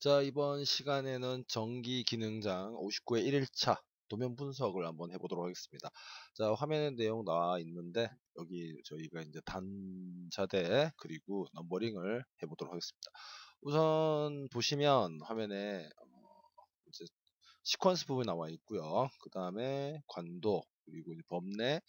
자, 이번 시간에는 전기 기능장 59의 1일차 도면 분석을 한번 해보도록 하겠습니다. 자, 화면에 내용 나와 있는데 여기 저희가 이제 단자대 그리고 넘버링을 해보도록 하겠습니다. 우선 보시면 화면에 어, 이제 시퀀스 부분이 나와 있고요. 그 다음에 관도 그리고 범례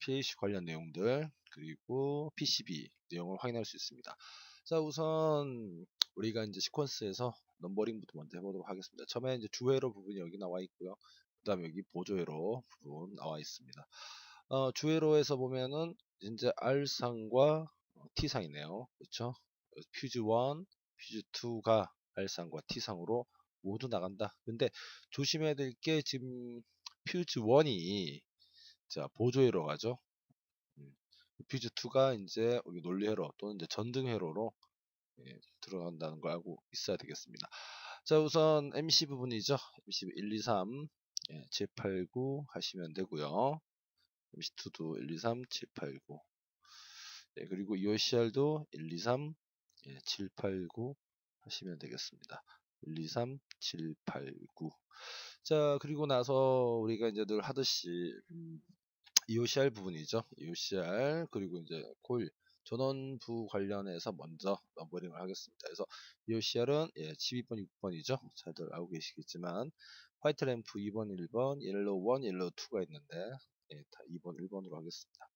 PH 관련 내용들 그리고 PCB 내용을 확인할 수 있습니다. 자 우선 우리가 이제 시퀀스에서 넘버링부터 먼저 해보도록 하겠습니다. 처음에 이제 주회로 부분이 여기 나와 있고요. 그 다음에 여기 보조회로 부분 나와 있습니다. 어, 주회로에서 보면은 이제 R상과 T상이네요. 그렇죠? 퓨즈 1, 퓨즈 2가 R상과 T상으로 모두 나간다. 근데 조심해야 될 게 지금 퓨즈 1이 자 보조회로 가죠. 음, 퓨즈 2가 이제 여기 논리회로 또는 이제 전등회로로 예, 들어간다는 걸 알고 있어야 되겠습니다. 자 우선 MC 부분이죠. MC 1, 2, 3 예, 7, 8, 9 하시면 되고요. MC2도 1, 2, 3, 7, 8, 9 예, 그리고 EOCR도 1, 2, 3, 예, 7, 8, 9 하시면 되겠습니다. 1, 2, 3, 7, 8, 9 자, 그리고 나서 우리가 이제 늘 하듯이 음, EOCR 부분이죠. EOCR 그리고 이제 코일 전원부 관련해서 먼저 넘버링을 하겠습니다. 그래서 EOCR은 예, 12번, 6번이죠. 잘들 알고 계시겠지만 화이트 램프 2번, 1번, 옐로우 1, 옐로우 2가 있는데 예, 다 2번, 1번으로 하겠습니다.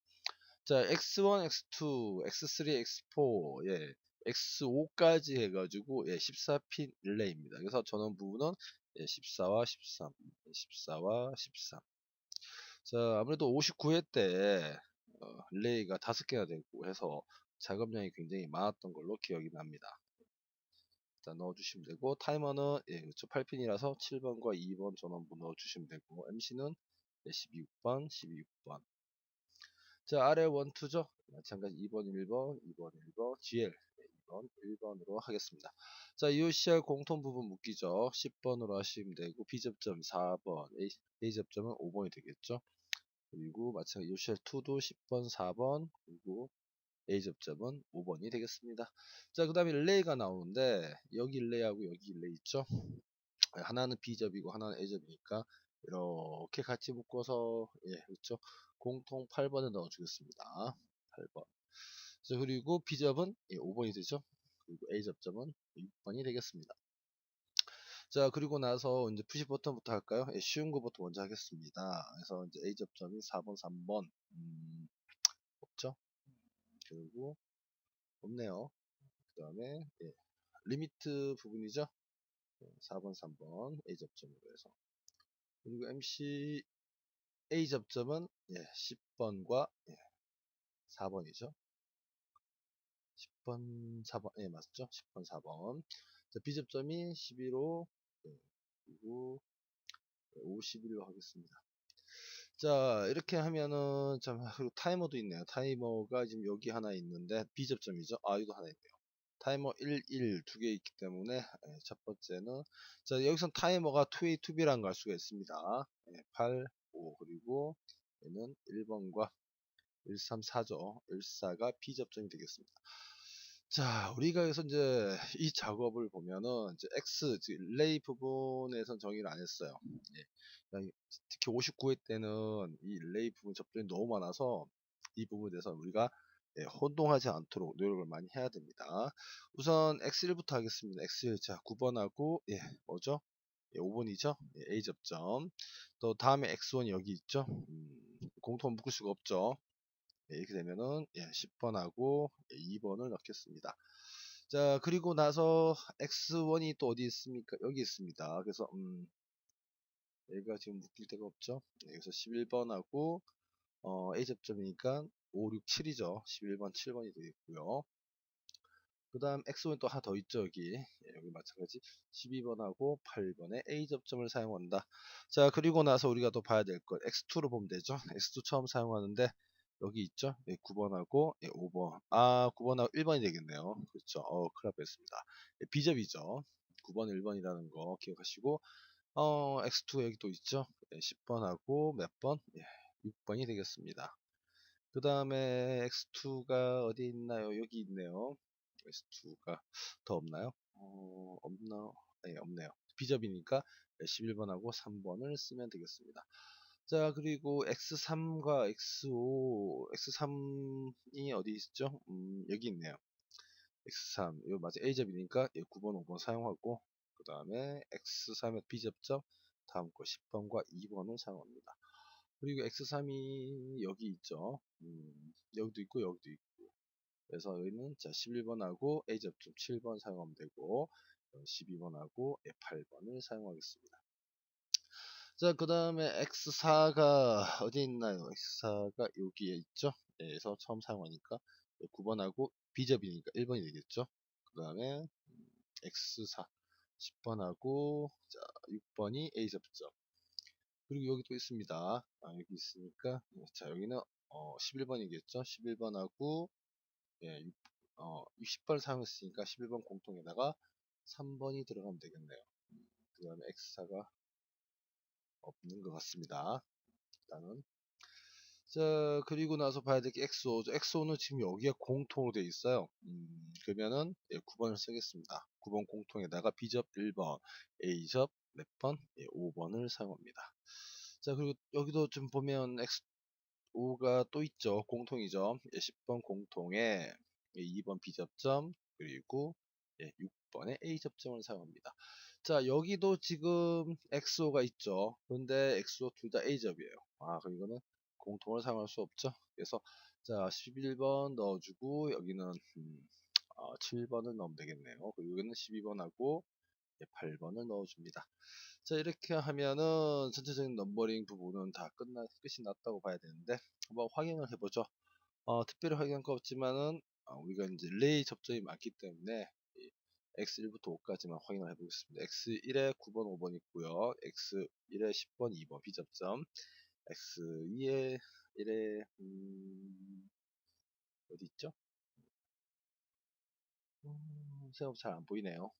자, X1, X2, X3, X4, 예, X5까지 해가지고 예, 14핀 릴레이입니다. 그래서 전원 부분은 예, 14와 13, 14와 13. 자, 아무래도 59회 때 어, 릴레이가 다섯 개가 되고 해서 작업량이 굉장히 많았던 걸로 기억이 납니다. 일단 넣어주시면 되고 타이머는 예, 그렇죠. 8핀이라서 7번과 2번 전원부 넣어주시면 되고 MC는 예, 12번, 12번. 자 아래 원투죠. 마찬가지 2번, 1번, 2번, 1번, GL 2번, 1번으로 하겠습니다. 자 UCR 공통 부분 묶이죠. 10번으로 하시면 되고 B접점 4번, A, A접점은 5번이 되겠죠. 그리고 마찬가지 UCL2도 10번, 4번, 그리고 A 접점은 5번이 되겠습니다. 자, 그 다음에 릴레이가 나오는데, 여기 릴레이하고 여기 릴레이 있죠? 하나는 B접이고 하나는 A접이니까, 이렇게 같이 묶어서, 예, 그렇죠? 공통 8번에 넣어주겠습니다. 8번. 자, 그리고 B접은 예, 5번이 되죠? 그리고 A 접점은 6번이 되겠습니다. 자, 그리고 나서 이제 푸시 버튼부터 할까요? 예, 쉬운 거부터 먼저 하겠습니다. 그래서 이제 A 접점이 4번, 3번, 음, 없죠? 그리고 없네요. 그 다음에 예, 리미트 부분이죠. 예, 4번, 3번 A 접점으로 해서 그리고 MC A 접점은 예, 10번과 예, 4번이죠. 10번, 4번, 예, 맞죠? 10번, 4번. 자, B 접점이 11호, 예, 그리고 51로 하겠습니다. 자 이렇게 하면은 참 그리고 타이머도 있네요. 타이머가 지금 여기 하나 있는데 B접점이죠? 아 이거 하나 있네요. 타이머 1, 1 두 개 있기 때문에 예, 첫 번째는 자 여기선 타이머가 2A, 2B라는 걸 알 수가 있습니다. 예, 8, 5 그리고 얘는 1번과 1, 3, 4죠. 1, 4가 B접점이 되겠습니다 자, 우리가 여기서 이제 이 작업을 보면은 이제 X, 즉 릴레이 부분에선 정의를 안 했어요. 예. 특히 59회 때는 이 릴레이 부분 접점이 너무 많아서 이 부분에 대해서 우리가 예, 혼동하지 않도록 노력을 많이 해야 됩니다. 우선 X1부터 하겠습니다. X1 자 9번하고 예 뭐죠? 예, 5번이죠? 예, A 접점. 또 다음에 X1이 여기 있죠? 음, 공통 묶을 수가 없죠. 예, 이렇게 되면은 예, 10번하고 2번을 넣겠습니다. 자 그리고 나서 X1이 또 어디 있습니까? 여기 있습니다. 그래서 음, 얘가 지금 묶일 데가 없죠. 네, 여기서 11번하고 어, A 접점이니까 5, 6, 7이죠. 11번, 7번이 되겠고요. 그 다음 X1 또 하나 더 있죠 여기 예, 여기 마찬가지 12번하고 8번에 A 접점을 사용한다 자 그리고 나서 우리가 또 봐야 될 것 X2로 보면 되죠 X2 처음 사용하는데 여기 있죠 예, 9번하고 예, 5번 아 9번하고 1번이 되겠네요 그렇죠 어 큰일 났습니다 예, B접이죠 9번 1번이라는 거 기억하시고 어, X2 여기 또 있죠. 예, 10번하고 몇 번? 예, 6번이 되겠습니다. 그 다음에 X2가 어디 있나요? 여기 있네요. X2가 더 없나요? 어, 없나? 네, 없네요. 비접이니까 11번하고 3번을 쓰면 되겠습니다. 자, 그리고 X3과 X5, X3이 어디 있죠? 음, 여기 있네요. X3, 이거 맞아. A접이니까 9번, 5번 사용하고, 그 다음에 X3의 B접점, 다음 거 10번과 2번을 사용합니다. 그리고 X3이 여기 있죠. 음, 여기도 있고, 여기도 있고. 그래서 여기는 자 11번하고 A접점 7번 사용하면 되고, 12번하고 8번을 사용하겠습니다. 자, 그 다음에 X4가 어디 있나요? X4가 여기에 있죠? 네, 그래서 처음 사용하니까 9번하고 B접이니까 1번이 되겠죠? 그 다음에 X4 10번하고 자, 6번이 A접점 그리고 여기 또 있습니다. 아, 여기 있으니까 자 여기는 어, 11번이겠죠? 11번하고 예, 6, 어, 60번을 사용했으니까 11번 공통에다가 3번이 들어가면 되겠네요. 그 다음에 X4가 없는 것 같습니다. 일단은 자 그리고 나서 봐야 될게 XO죠. XO는 지금 여기에 공통으로 되어 있어요. 음, 그러면은 예, 9번을 쓰겠습니다. 9번 공통에다가 B접 1번, A접 몇 번? 예, 5번을 사용합니다. 자 그리고 여기도 좀 보면 X5가 또 있죠. 공통이죠. 예, 10번 공통에 예, 2번 B접점 그리고 예, 6번에 A접점을 사용합니다. 자 여기도 지금 XO가 있죠. 근데 XO 둘 다 A접이에요. 아 그럼 이거는 공통을 사용할 수 없죠. 그래서 자 11번 넣어주고 여기는 음, 어, 7번을 넣으면 되겠네요. 그리고 여기는 12번하고 8번을 넣어줍니다. 자 이렇게 하면은 전체적인 넘버링 부분은 다 끝나 끝이 났다고 봐야 되는데 한번 확인을 해보죠. 어, 특별히 확인할 거 없지만은 어, 우리가 이제 레이 접점이 많기 때문에 x1부터 5까지만 확인을 해보겠습니다. x1에 9번, 5번 있고요. x1에 10번, 2번 비접점 x2에 1에 음, 어디 있죠? 음, 생각보다 잘 안 보이네요.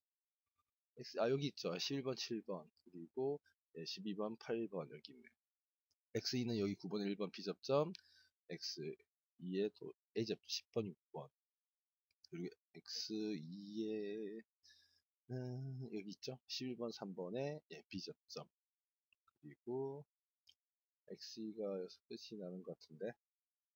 X, 아 여기 있죠. 11번, 7번 그리고 네, 12번, 8번 여기 있네요. x2는 여기 9번, 1번 비접점 x2에 또 a접점 10번, 6번 그리고 x2에 음, 여기 있죠? 11번 3번에 예, B접점. 그리고 X가 여기서 끝이 나는 것 같은데.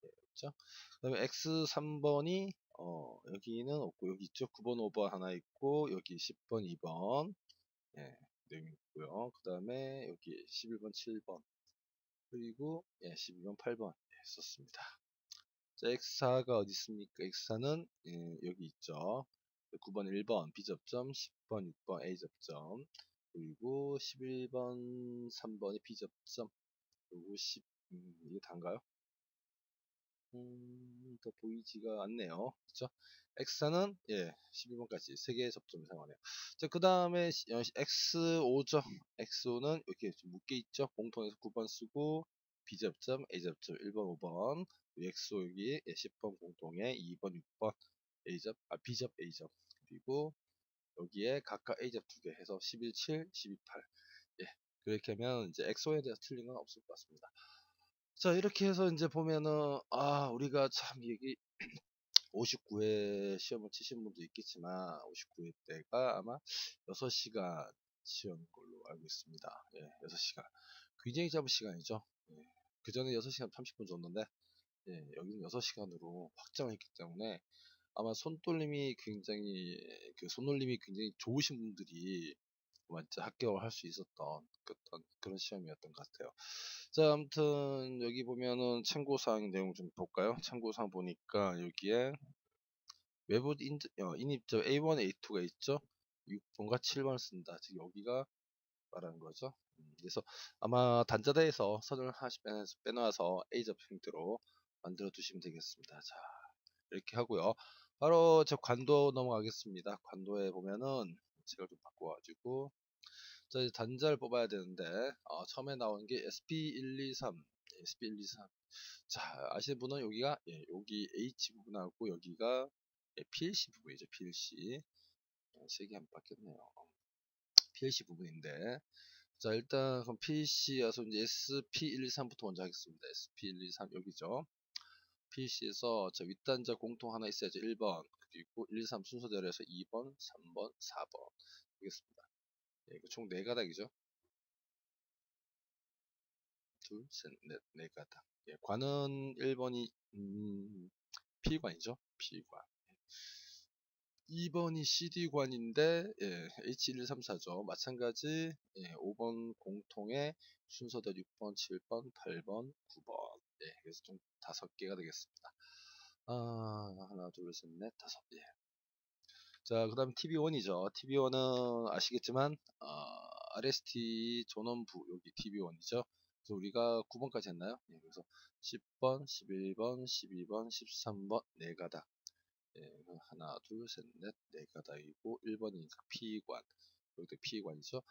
예, 그렇죠? 그 다음에 X3번이 어, 여기는 없고 여기 있죠? 9번 5번 하나 있고 여기 10번 2번. 예, 내용 있고요. 그 다음에 여기 11번 7번. 그리고 예, 12번 8번. 예, 썼습니다 자, X4가 어디 있습니까? X4는 예, 여기 있죠. 9번 1번 B접점, 10번 6번 A접점, 그리고 11번 3번이 B접점, 그리고 10, 음, 이게 단가요? 음, 더 보이지가 않네요. 그쵸? X4는, 예, 11번까지 3개의 접점을 사용하네요. 자, 그 다음에 X5죠. X5는 이렇게 좀 묶여 있죠. 공통에서 9번 쓰고, B접점, A접점 1번, 5번, XO 여기 10번 공통에 2번, 6번 A접, 아, B접, A접 그리고 여기에 각각 A접 두 개 해서 11, 7, 12, 8 예, 그렇게 하면 이제 XO에 대해서 틀린 건 없을 것 같습니다. 자 이렇게 해서 이제 보면은 아 우리가 참 여기 59회 시험을 치신 분도 있겠지만 59회 때가 아마 6시간 시험 걸로 알고 있습니다. 예, 6시간 굉장히 짧은 시간이죠. 예, 그 전에 6시간 30분 줬는데 예, 여기는 6시간으로 확장을 했기 때문에 아마 손떨림이 굉장히 그 손놀림이 굉장히 좋으신 분들이 완전 합격을 할 수 있었던 그런, 그런 시험이었던 것 같아요. 자, 아무튼 여기 보면은 참고사항 내용 좀 볼까요? 참고사항 보니까 여기에 외부 인, 어, 인입자 A1, A2가 있죠? 6번과 7번을 쓴다. 즉 여기가 말하는 거죠. 음, 그래서 아마 단자대에서 선을 하나씩 빼놔서 A접 형태로 만들어 두시면 되겠습니다. 자, 이렇게 하고요. 바로 저 관도 넘어가겠습니다. 관도에 보면은 색을 좀 바꿔가지고 자, 이제 단자를 뽑아야 되는데 어, 처음에 나온 게 SP123 SP123 자 아시는 분은 여기가 예, 여기 H 부분하고 여기가 예, PLC 부분이죠 PLC 어, 색이 한 바뀌었네요 PLC 부분인데 자 일단 그럼 PC여서 이제 SP123부터 먼저 하겠습니다 SP123 여기죠 PC에서 저 윗단자 공통 하나 있어야죠. 1번. 그 그리고 1, 2, 3 순서대로 해서 2번, 3번, 4번 되겠습니다. 예, 이거 총 4가닥이죠. 둘, 셋, 넷, 4가닥. 예, 관은 1번이 음, P관이죠. P관. 2번이 CD관인데 예, H134죠. 마찬가지 예, 5번 공통의 순서대로 6번, 7번, 8번, 9번 예, 그래서 총 5개가 되겠습니다. 아, 하나, 둘, 셋, 넷, 다섯 예. 자, 그 다음 TB1이죠. TB1은 아시겠지만 어, RST 전원부 여기 TB1이죠. 그래서 우리가 9번까지 했나요? 예, 그래서 10번, 11번, 12번, 13번 네 가닥 예, 하나, 둘, 셋, 넷, 네 가닥이고 1번이니까 P관 여기도 P관이죠.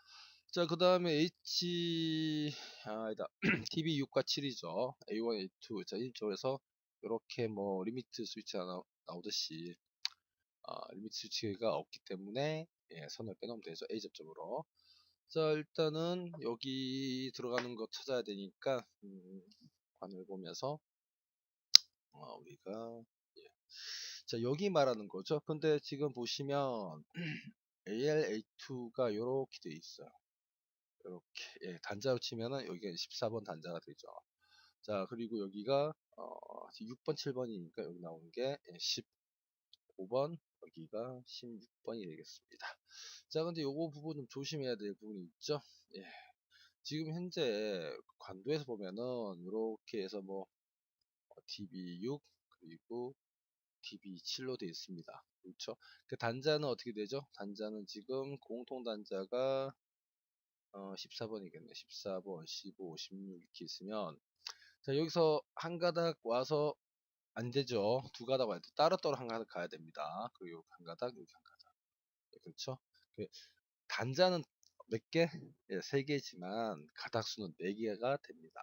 자, 그 다음에 H 아, 아니다 TB6과 7이죠. A1, A2 자, 이쪽에서 이렇게 뭐 리미트 스위치가 나, 나오듯이 아, 리미트 스위치가 없기 때문에 예, 선을 빼놓으면 되죠. A 접점으로. 자, 일단은 여기 들어가는 거 찾아야 되니까 음, 관을 보면서 어, 우리가 예. 자 여기 말하는 거죠. 근데 지금 보시면 AL, A2가 이렇게 돼 있어요. 이렇게 예, 단자로 치면은 여기가 14번 단자가 되죠. 자 그리고 여기가 어, 6번 7번이니까 여기 나오는 게 15번 여기가 16번이 되겠습니다. 자 근데 요거 부분 좀 조심해야 될 부분이 있죠. 예. 지금 현재 관도에서 보면은 이렇게 해서 뭐 DB6 그리고 DB7로 되어 있습니다. 그렇죠? 그 단자는 어떻게 되죠? 단자는 지금 공통 단자가 어, 14번이겠네. 14번, 15, 16 이렇게 있으면 자 여기서 한 가닥 와서 안 되죠. 두 가닥 와야 돼. 따로따로 한 가닥 가야 됩니다. 그리고 한 가닥, 여기 한 가닥. 네, 그렇죠? 그 단자는 몇 개? 예, 세 개지만 가닥 수는 네 개가 됩니다.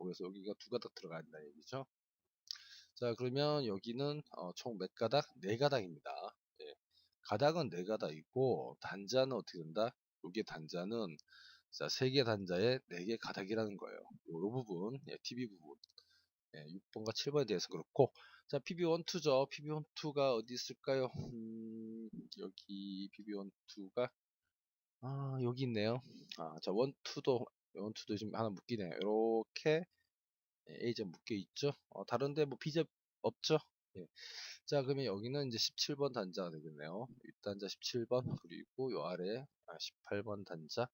여기서 여기가 두 가닥 된다 얘기죠. 자 그러면 여기는 어, 총몇 가닥? 네 가닥입니다. 예. 가닥은 네 가닥이고 단자는 어떻게 된다? 여기 단자는 자, 3개 단자에 4개 가닥이라는 거예요. 요, 부분, 예, TV 부분. 예, 6번과 7번에 대해서 그렇고, 자, PB12죠. PB12가 어디 있을까요? 음, 여기 PB12가, 아, 여기 있네요. 아, 자, 1, 2도, 1, 2도 지금 하나 묶이네요. 이렇게 A점 묶여 있죠. 어, 다른데 뭐 B점 없죠. 예. 자, 그러면 여기는 이제 17번 단자가 되겠네요. 6단자 17번, 그리고 요 아래 18번 아, 단자,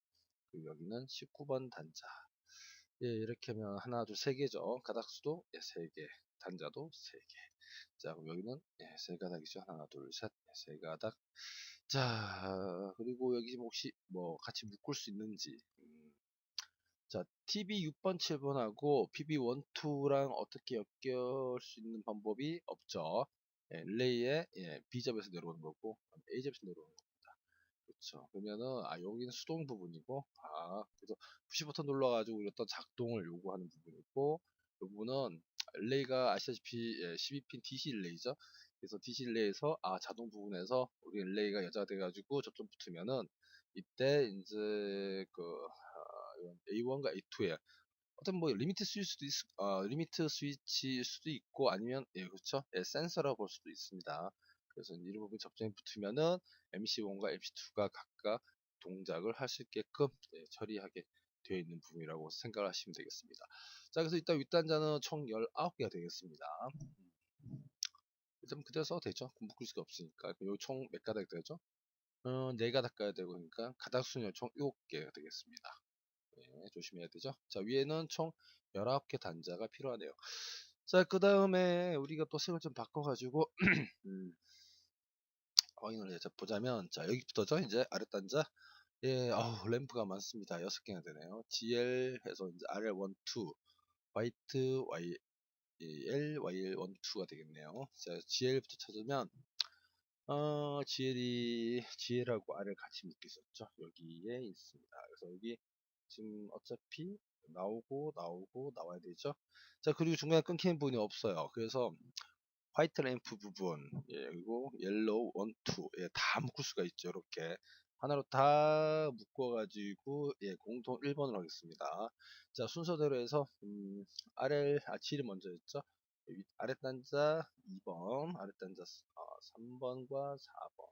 그리고 여기는 19번 단자. 예, 이렇게 하면 하나, 둘, 세 개죠. 가닥수도 예, 세 개, 단자도 세 개. 자, 그럼 여기는 예, 세 가닥이죠. 하나, 둘, 셋, 예, 세 가닥. 자, 그리고 여기 혹시 뭐 같이 묶을 수 있는지 자, TB 6번, 7번하고 PB1, 2랑 어떻게 엮을 수 있는 방법이 없죠. 예, 릴레이에 예, B접에서 내려오는 거고 A접에서 내려오는 겁니다. 그렇죠. 그러면은 아 여기는 수동 부분이고 아 그래서 푸시 버튼 눌러가지고 어떤 작동을 요구하는 부분이고 이 부분은 릴레이가 아시다시피 예, 12핀 DC 릴레이죠. 그래서 DC 릴레이에서 아 자동 부분에서 우리 릴레이가 여자가 돼가지고 접점 붙으면은 이때 이제 그 A1과 A2에 어떤 뭐 리미트 스위치 수도 있, 어, 리미트 스위치일 수도 있고 아니면 예 그렇죠 예, 센서라고 볼 수도 있습니다. 그래서 이런 부분 접점이 붙으면은 MC1과 MC2가 각각 동작을 할 수 있게끔 예, 처리하게 되어 있는 부분이라고 생각을 하시면 되겠습니다. 자 그래서 일단 윗단자는 총 19개가 되겠습니다. 일단 그대로 써도 되죠. 묶을 수가 없으니까. 총몇 가닥 되죠? 어, 4가닥 가야 되고 그러니까 가닥 수는 총 7개가 되겠습니다. 네, 조심해야 되죠. 자, 위에는 총 19개 단자가 필요하네요. 자, 그 다음에 우리가 또 색을 좀 바꿔가지고, 음, 확인을 해 보자면, 자, 여기부터죠. 이제 아랫 단자. 예, 어우, 램프가 많습니다. 6개나 되네요. GL 해서 이제 RL1, 2, 화이트, Y, L, YL1, 2가 되겠네요. 자, GL부터 찾으면, 어, GL이, GL하고 R을 같이 묶여 있었죠. 여기에 있습니다. 그래서 여기 지금 어차피 나오고 나오고 나와야 되죠 자 그리고 중간에 끊기는 부분이 없어요 그래서 화이트 램프 부분 예, 그리고 옐로우 원, 투 예, 다 묶을 수가 있죠 이렇게 하나로 다 묶어 가지고 예, 공통 1번으로 하겠습니다 자 순서대로 해서 음, RL 아 7이 먼저였죠 위- 아래 단자 2번, 아래 단자 3번과 4번.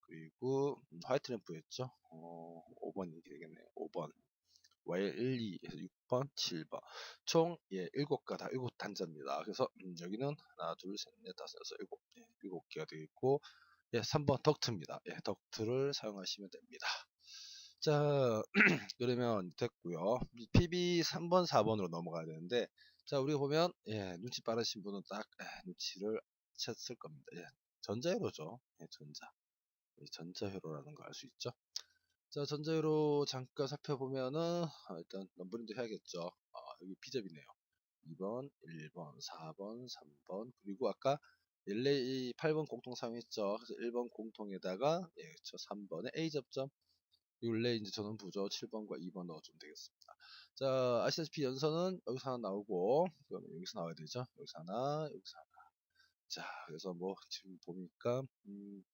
그리고 음, 화이트 램프였죠. 어, 5번이 되겠네요. 5번. 와일 1, 2에서 6번, 7번. 총 예, 7가 다 7단자입니다. 그래서 음, 여기는 하나, 둘, 셋, 넷, 다섯, 여섯, 일곱, 예, 7개가 되겠고 예, 3번 덕트입니다. 예, 덕트를 사용하시면 됩니다. 자, 그러면 됐고요. PB 3번, 4번으로 넘어가야 되는데 자, 우리가 보면 예, 눈치 빠르신 분은 딱 예, 눈치를 챘을 겁니다. 예, 전자회로죠. 예, 전자. 예, 전자회로라는 거 알 수 있죠. 자, 전자회로 잠깐 살펴보면은 아, 일단 넘버링도 해야겠죠. 아, 여기 B접이네요. 2번, 1번, 4번, 3번, 그리고 아까 릴레이 8번 공통 사용했죠. 그래서 1번 공통에다가 예, 그렇죠. 3번에 A 접점. 릴레이 이제 전원 부조 7번과 2번 넣어주면 되겠습니다. 자, 아시다시피 연선은 여기서 하나 나오고, 그러면 여기서 나와야 되죠. 여기서 하나, 여기서 하나. 자, 그래서 뭐 지금 보니까 음,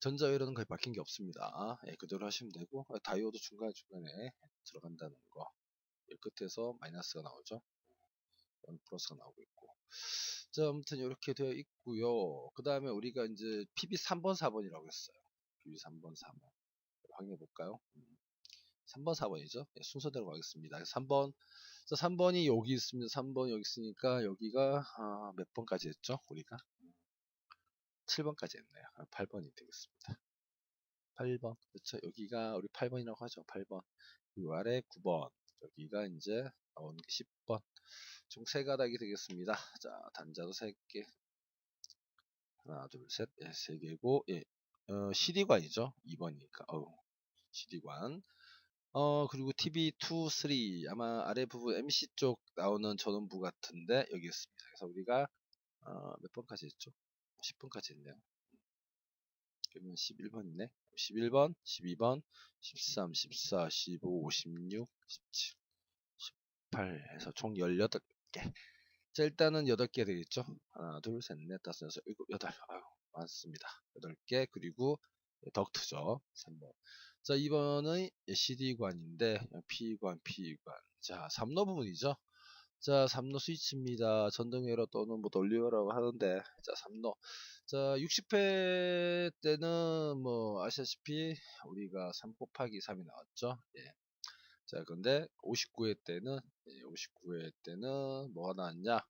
전자회로는 거의 바뀐 게 없습니다. 예, 그대로 하시면 되고 다이오드 중간에 중간에 들어간다는 거. 예, 끝에서 마이너스가 나오죠. 원 플러스가 나오고 있고. 자, 아무튼 이렇게 되어 있고요. 그 다음에 우리가 이제 PB 3번, 4번이라고 했어요. PB 3번, 4번. 확인해 볼까요? 3번, 4번이죠. 예, 순서대로 가겠습니다. 3번. 자, 3번이 여기 있습니다. 3번 여기 있으니까 여기가 아, 몇 번까지 했죠? 우리가 7번까지 했네요. 8번이 되겠습니다. 8번. 그렇죠. 여기가 우리 8번이라고 하죠. 8번. 그 아래 9번. 여기가 이제 나오는 게 10번. 총 3가닥이 되겠습니다. 자, 단자도 3개. 하나, 둘, 셋. 예, 3개고, 예. 어, CD관이죠. 2번이니까. 어우, CD관. 어, 그리고 TV2, 3. 아마 아래 부분 MC 쪽 나오는 전원부 같은데, 여기 있습니다. 그래서 우리가, 어, 몇 번까지 했죠? 10번까지 했네요. 그러면 11번이네. 11번, 12번, 13, 14, 15, 16, 17, 18 해서 총 18개. 자, 일단은 8개 되겠죠? 하나, 둘, 셋, 넷, 다섯, 여섯, 일곱, 여덟. 아유, 많습니다. 8개. 그리고 덕트죠. 3번. 자, 2번은 CD관인데, P관, P관. 자, 3로 부분이죠. 자, 3로 스위치입니다. 전등회로 또는 뭐 돌리오라고 하는데, 자, 3로. 자, 60회 때는 뭐 아시다시피 우리가 3 곱하기 3이 나왔죠. 예. 자, 근데 59회 때는 예, 59회 때는 뭐가 나왔냐?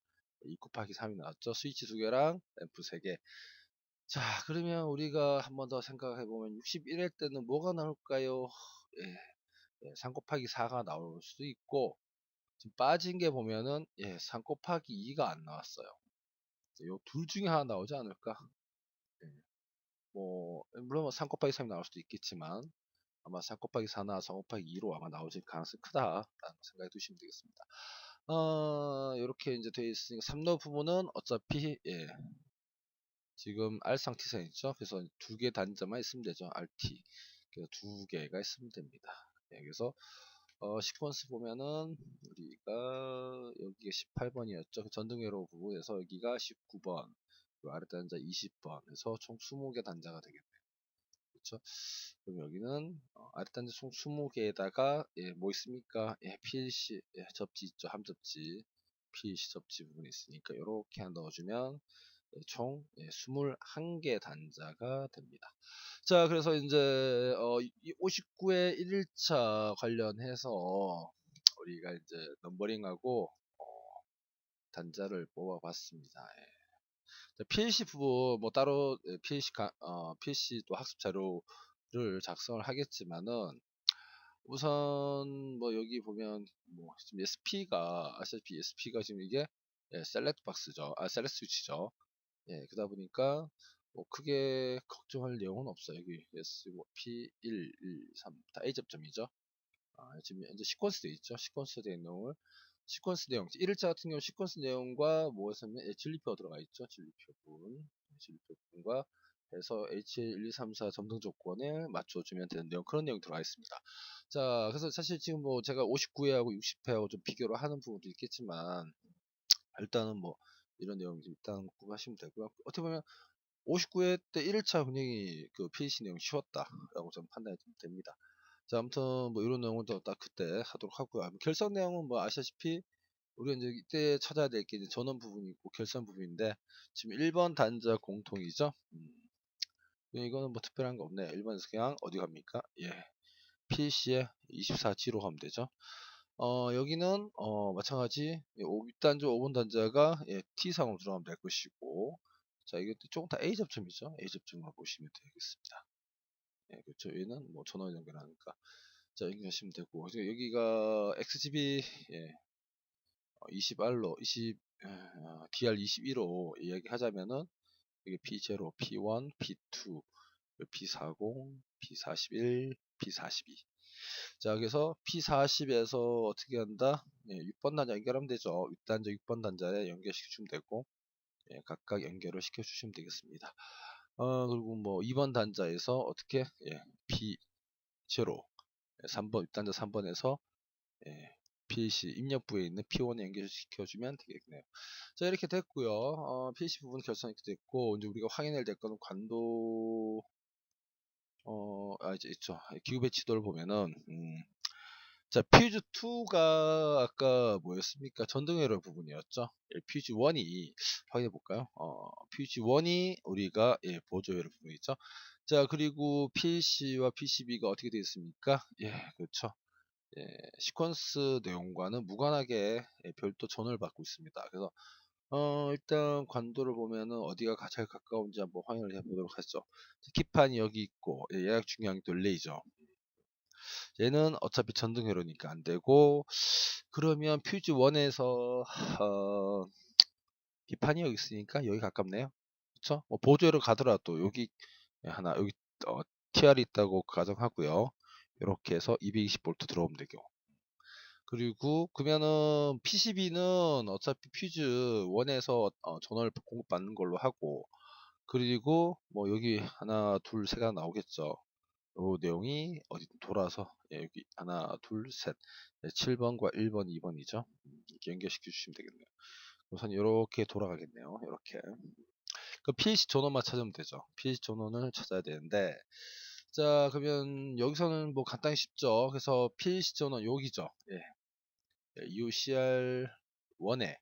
2 곱하기 3이 나왔죠. 스위치 두 개랑 앰프 세 개. 자, 그러면 우리가 한 번 더 생각해 보면 61회 때는 뭐가 나올까요? 예. 예, 3 곱하기 4가 나올 수도 있고 지금 빠진 게 보면은 예, 3 곱하기 2가 안 나왔어요. 요 둘 중에 하나 나오지 않을까? 예. 뭐 물론 3 곱하기 3이 나올 수도 있겠지만 아마 3 곱하기 4나 4 곱하기 2로 아마 나오실 가능성이 크다라는 생각해 두시면 되겠습니다. 어, 이렇게 이제 되어 있으니까 3로 부분은 어차피 예, 지금 R상 T선 있죠. 그래서 두 개 단자만 있으면 되죠. RT. 그래서 두 개가 있으면 됩니다. 예, 그래서 어, 시퀀스 보면은 우리가 여기가 18번이었죠. 전등회로 부분에서 여기가 19번, 그리고 아래 단자 20번 해서 총 20개 단자가 되겠네요. 그렇죠? 그럼 여기는 어, 아래 단자 총 20개에다가 예, 뭐 있습니까? 예, PLC 예, 접지 있죠. 함접지 PLC 접지 부분이 있으니까 이렇게 넣어주면 예, 총 예, 21개 단자가 됩니다. 자, 그래서 이제 어, 59회 1일차 관련해서 우리가 이제 넘버링하고 어, 단자를 뽑아봤습니다. 예. PLC 부분 뭐 따로 PLC 가, 어, PLC 또 학습 자료를 작성을 하겠지만은 우선 뭐 여기 보면 뭐 지금 SP가 아시다시피 SP가 지금 이게 예, 셀렉트 박스죠. 아 셀렉트 스위치죠. 예, 그러다 보니까 뭐 크게 걱정할 내용은 없어요. 여기 S, 뭐 P, 1, 1, 3, 다 A 접점이죠. 아, 지금 현재 시퀀스 되어 있죠. 시퀀스 된 내용을 시퀀스 내용 1일차 같은 경우 시퀀스 내용과 뭐였으면 예, 진리표가 들어가 있죠. 진리표 분, 진리표 분과 해서 H1, 2, 3, 4 점등 조건에 맞춰주면 되는 내용 그런 내용이 들어가 있습니다. 자, 그래서 사실 지금 뭐 제가 59회하고 60회하고 좀 비교를 하는 부분도 있겠지만 일단은 뭐 이런 내용 일단 구하시면 되고요. 어떻게 보면 59회 때 1일차 굉장히 그 PLC 내용이 쉬웠다라고 저는 판단이 됩니다. 자, 아무튼 뭐 이런 내용은 딱 그때 하도록 하고요. 결석 내용은 뭐 아시다시피 우리가 이제 이때 찾아야 될 게 전원 부분이 있고 결선 부분인데 지금 1번 단자 공통이죠. 음. 이거는 뭐 특별한 거 없네. 1번에서 그냥 어디 갑니까? 예. PC에 24G로 가면 되죠. 어, 여기는 어, 마찬가지 6단자, 5번 단자가 예, T상으로 들어가면 될 것이고 자, 이것도 조금 다 A 접점이죠. A 접점으로 보시면 되겠습니다. 예, 그렇죠. 얘는 뭐 전원 연결하니까 자, 연결하시면 되고 여기가 XGB 예, 20R로 20 어, DR21로 이야기하자면은 이게 P0, P1, P2, P40, P41, P42. 자, 그래서 P40에서 어떻게 한다? 예, 6번 단자 연결하면 되죠. 6단자, 6번 단자에 연결시켜주면 되고, 예, 각각 연결을 시켜주시면 되겠습니다. 어, 그리고 뭐 2번 단자에서 어떻게, 예, P0, 3번, 6단자 3번에서, 예, PC 입력부에 있는 P1에 연결시켜주면 되겠네요. 자 이렇게 됐고요. 어, PC 부분 결선 이렇게 됐고 이제 우리가 확인해야 될 거는 관도 어, 아 이제 있죠. 기후 배치도를 보면은 음, 자 퓨즈 2가 아까 뭐였습니까? 전등회로 부분이었죠. 예, 퓨즈 1이 확인해 볼까요? 어, 퓨즈 1이 우리가 예, 보조회로 부분이죠. 자 그리고 PC와 PCB가 어떻게 되어 있습니까? 예 그렇죠. 예, 시퀀스 내용과는 무관하게 예, 별도 전원을 받고 있습니다. 그래서 어, 일단 관도를 보면은 어디가 가장 가까운지 한번 확인을 해보도록 하죠. 키판이 여기 있고 예, 예약 중요한 게 레이저. 얘는 어차피 전등 회로니까 안 되고 그러면 퓨즈 1에서 어, 기판이 여기 있으니까 여기 가깝네요. 그쵸? 뭐 보조회로 가더라도 여기 하나 여기 어, TR이 있다고 가정하고요. 이렇게 해서 220V 들어오면 되죠. 그리고 그러면은 PCB는 어차피 퓨즈 1에서 어, 전원을 공급받는 걸로 하고 그리고 뭐 여기 하나 둘 세가 나오겠죠. 요 내용이 어디 돌아서 예, 여기 하나 둘셋 네, 7번과 1번 2번이죠. 이렇게 연결시켜 주시면 되겠네요. 우선 이렇게 돌아가겠네요. 이렇게 그 PLC 전원만 찾으면 되죠. PLC 전원을 찾아야 되는데 자 그러면 여기서는 뭐 간단히 쉽죠 그래서 PLC 전원 여기죠 예. UCR 1에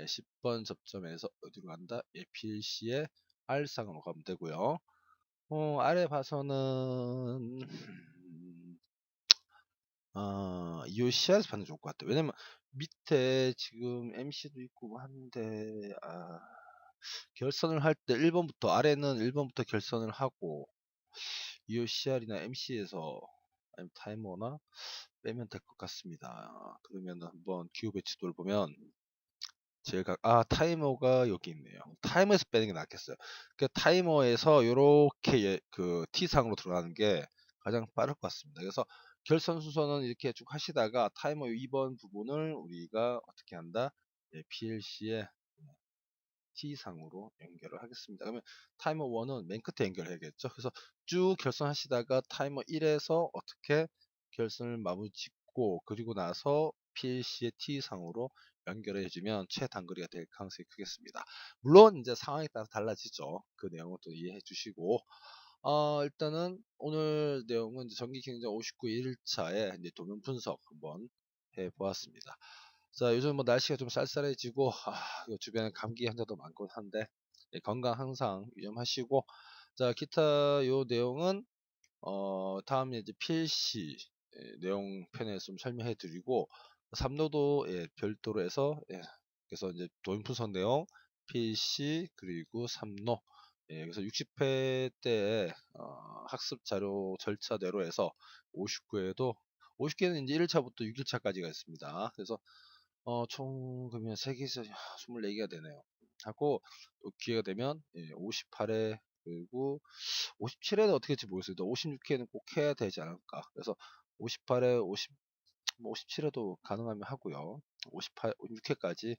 예, 10번 접점에서 어디로 간다? 예, PLC의 R상으로 가면 되고요. 어, 아래 봐서는 어, UCR에서 받는 게 좋을 것 같아요. 왜냐면 밑에 지금 MC도 있고 뭐 하는데 아, 결선을 할 때 1번부터 아래는 1번부터 결선을 하고 EOCR이나 MC에서 타이머나 빼면 될 것 같습니다. 그러면 한번 기후 배치도를 보면 제가 아 타이머가 여기 있네요. 타이머에서 빼는 게 낫겠어요. 그 타이머에서 이렇게 그 T상으로 들어가는 게 가장 빠를 것 같습니다. 그래서 결선 순서는 이렇게 쭉 하시다가 타이머 2번 부분을 우리가 어떻게 한다? 예, PLC에 T상으로 연결을 하겠습니다. 그러면 타이머 1은 맨 끝에 연결해야겠죠. 그래서 쭉 결선하시다가 타이머 1에서 어떻게 결선을 마무리 짓고 그리고 나서 PLC의 T상으로 연결해 주면 최단거리가 될 가능성이 크겠습니다. 물론 이제 상황에 따라 달라지죠. 그 내용을 또 이해해 주시고 어, 일단은 오늘 내용은 전기 경쟁 59 1차에 이제 도면 분석 한번 해 보았습니다. 자, 요즘 뭐 날씨가 좀 쌀쌀해지고, 아, 주변에 감기 환자도 많고 한데, 예, 건강 항상 유념하시고, 자, 기타 요 내용은, 어, 다음에 이제 PLC 예, 내용 편에 좀 설명해 드리고, 3노도 예, 별도로 해서, 예, 그래서 이제 도인분석 내용, PLC, 그리고 3노, 예, 그래서 60회 때, 어, 학습 자료 절차대로 해서 59회도 50개는 이제 1차부터 6일차까지가 있습니다. 그래서 어, 총 그러면 세개에서 24개가 되네요. 하고 또 기회가 되면 예, 58회 그리고 57회는 어떻게 될지 모르겠어요. 56회는 꼭 해야 되지 않을까. 그래서 58회, 50, 57회도 가능하면 하고요. 58, 56회까지.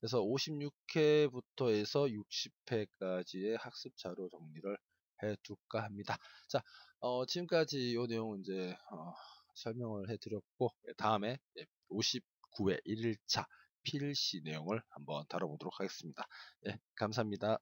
그래서 56회부터 해서 60회까지의 학습 자료 정리를 해둘까 합니다. 자, 어, 지금까지 이 내용은 이제 어, 설명을 해드렸고 예, 다음에 50 9회 1일차 필시 내용을 한번 다뤄보도록 하겠습니다. 예, 감사합니다.